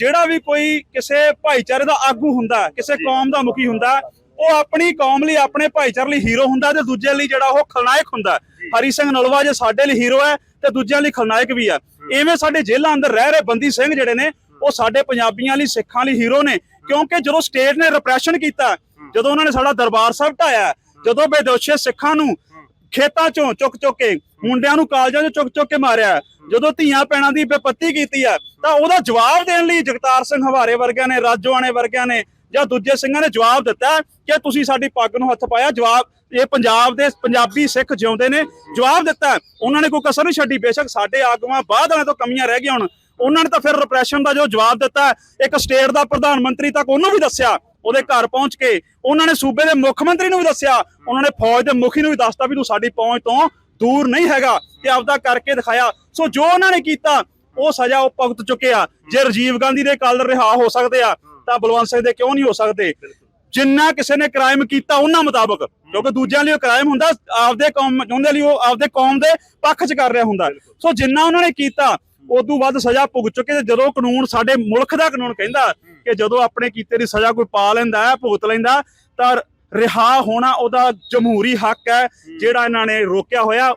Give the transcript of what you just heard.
ਜਿਹੜਾ ਵੀ ਕੋਈ ਕਿਸੇ ਭਾਈਚਾਰੇ ਦਾ ਆਗੂ ਹੁੰਦਾ ਕਿਸੇ ਕੌਮ ਦਾ ਮੁਖੀ ਹੁੰਦਾ ਉਹ ਆਪਣੀ ਕੌਮ ਲਈ ਆਪਣੇ ਭਾਈਚਾਰੇ ਲਈ ਹੀਰੋ ਹੁੰਦਾ ਤੇ ਦੂਜੇ ਲਈ ਜਿਹੜਾ ਉਹ ਖਲਨਾਇਕ ਹੁੰਦਾ। ਹਰੀ ਸਿੰਘ ਨਲਵਾ ਜੇ ਸਾਡੇ ਲਈ ਹੀਰੋ ਹੈ ਤੇ ਦੂਜਿਆਂ ਲਈ ਖਲਨਾਇਕ ਵੀ ਆ। ਐਵੇਂ ਸਾਡੇ ਜੇਲ੍ਹਾਂ ਅੰਦਰ ਰਹਿ ਰਹੇ ਬੰਦੀ ਸਿੰਘ ਜਿਹੜੇ ਨੇ ਉਹ ਸਾਡੇ ਪੰਜਾਬੀਆਂ ਲਈ ਸਿੱਖਾਂ ਲਈ ਹੀਰੋ ਨੇ। ਕਿਉਂਕਿ ਜਦੋਂ ਸਟੇਟ ਨੇ ਰਿਪਰੈਸ਼ਨ ਕੀਤਾ ਜਦੋਂ ਉਹਨਾਂ ਨੇ ਸਾਡਾ ਦਰਬਾਰ ਸਾਹਿਬ ਢਾਇਆ ਜਦੋਂ ਬੇਦੋਸ਼ੇ ਸਿੱਖਾਂ ਨੂੰ ਖੇਤਾਂ ਚੋਂ ਚੁੱਕ ਚੁੱਕ ਕੇ ਮੁੰਡਿਆਂ ਨੂੰ ਕਾਲਜਾਂ 'ਚੋਂ ਚੁੱਕ ਚੁੱਕ ਕੇ ਮਾਰਿਆ। ਜਦੋਂ ਧੀਆਂ ਪੈਣਾ ਦੀ ਬੇਪੱਤੀ ਕੀਤੀ ਆ ਤਾਂ ਉਹਦਾ ਜਵਾਬ ਦੇਣ ਲਈ ਜਗਤਾਰ ਸਿੰਘ ਹਵਾਰੇ ਵਰਗਿਆਂ ਨੇ ਰਾਜੋਆਣੇ ਵਰਗਿਆਂ ਨੇ ਜਾਂ ਦੂਜੇ ਸਿੰਘਾਂ ਨੇ ਜਵਾਬ ਦਿੱਤਾ ਕਿ ਤੁਸੀਂ ਸਾਡੀ ਪੱਗ ਨੂੰ ਹੱਥ ਪਾਇਆ। ਜਵਾਬ ਇਹ ਪੰਜਾਬ ਦੇ ਪੰਜਾਬੀ ਸਿੱਖ ਜਿਉਂਦੇ ਨੇ ਜਵਾਬ ਦਿੱਤਾ। ਉਹਨਾਂ ਨੇ ਕੋਈ ਕਸਰ ਨਹੀਂ ਛੱਡੀ। ਬੇਸ਼ੱਕ ਸਾਡੇ ਆਗੂਆਂ ਬਾਅਦ ਵਾਲਿਆਂ ਤੋਂ ਕਮੀਆਂ ਰਹਿ ਗਈਆਂ ਹੁਣ। ਉਹਨਾਂ ਨੇ ਤਾਂ ਫਿਰ ਰਿਪਰੈਸ਼ਨ ਦਾ ਜੋ ਜਵਾਬ ਦਿੱਤਾ ਇੱਕ ਸਟੇਟ ਦਾ ਪ੍ਰਧਾਨ ਮੰਤਰੀ ਤੱਕ ਉਹਨੂੰ ਵੀ ਦੱਸਿਆ। ਉਹਦੇ ਘਰ ਪਹੁੰਚ ਕੇ ਉਹਨਾਂ ਨੇ ਸੂਬੇ ਦੇ ਮੁੱਖ ਮੰਤਰੀ ਨੂੰ ਵੀ ਦੱਸਿਆ, ਉਹਨਾਂ ਨੇ ਫੌਜ ਦੇ ਮੁਖੀ ਨੂੰ ਵੀ ਦੱਸਤਾ ਵੀ ਤੂੰ ਸਾਡੀ ਪਹੁੰਚ ਤੋਂ ਦੂਰ ਨਹੀਂ ਹੈਗਾ ਤੇ ਆਪਦਾ ਕਰਕੇ ਦਿਖਾਇਆ। ਸੋ ਜੋ ਉਹਨਾਂ ਨੇ ਕੀਤਾ, ਉਹ ਸਜ਼ਾ ਉਹ ਭੁਗਤ ਚੁੱਕੇ ਆ। ਜੇ ਰਾਜੀਵ ਗਾਂਧੀ ਦੇ ਕੱਲ ਰਿਹਾ ਹੋ ਸਕਦੇ ਆ, ਤਾਂ ਬਲਵੰਤ ਸਿੰਘ ਦੇ ਕਿਉਂ ਨਹੀਂ ਹੋ ਸਕਦੇ? ਜਿੰਨਾ ਕਿਸੇ ਨੇ ਕ੍ਰਾਈਮ ਕੀਤਾ ਉਹਨਾਂ ਮੁਤਾਬਕ, ਕਿਉਂਕਿ ਦੂਜਿਆਂ ਲਈ ਉਹ ਕ੍ਰਾਈਮ ਹੁੰਦਾ, ਆਪਦੇ ਕੌਮ, ਉਹਦੇ ਲਈ ਉਹ ਆਪਦੇ ਕੌਮ ਦੇ ਪੱਖ 'ਚ ਕਰ ਰਿਹਾ ਹੁੰਦਾ। ਸੋ ਜਿੰਨਾ ਉਹਨਾਂ ਨੇ ਕੀਤਾ ਉਦੋਂ ਵੱਧ ਸਜ਼ਾ ਭੁਗਤ ਚੁੱਕੇ ਤੇ ਜਦੋਂ ਕਾਨੂੰਨ ਸਾਡੇ ਮੁਲਕ ਦਾ ਕਾਨੂੰਨ ਕਹਿੰਦਾ ਕਿ ਜਦੋਂ ਆਪਣੇ ਕੀਤੇ ਦੀ ਸਜ਼ਾ ਕੋਈ ਪਾ ਲੈਂਦਾ ਹੈ ਭੁਗਤ ਲੈਂਦਾ ਤਾਂ ਰਿਹਾ ਹੋਣਾ ਉਹਦਾ ਜਮਹੂਰੀ ਹੱਕ ਹੈ। ਜਿਹੜਾ ਇਹਨਾਂ ਨੇ ਰੋਕਿਆ ਹੋਇਆ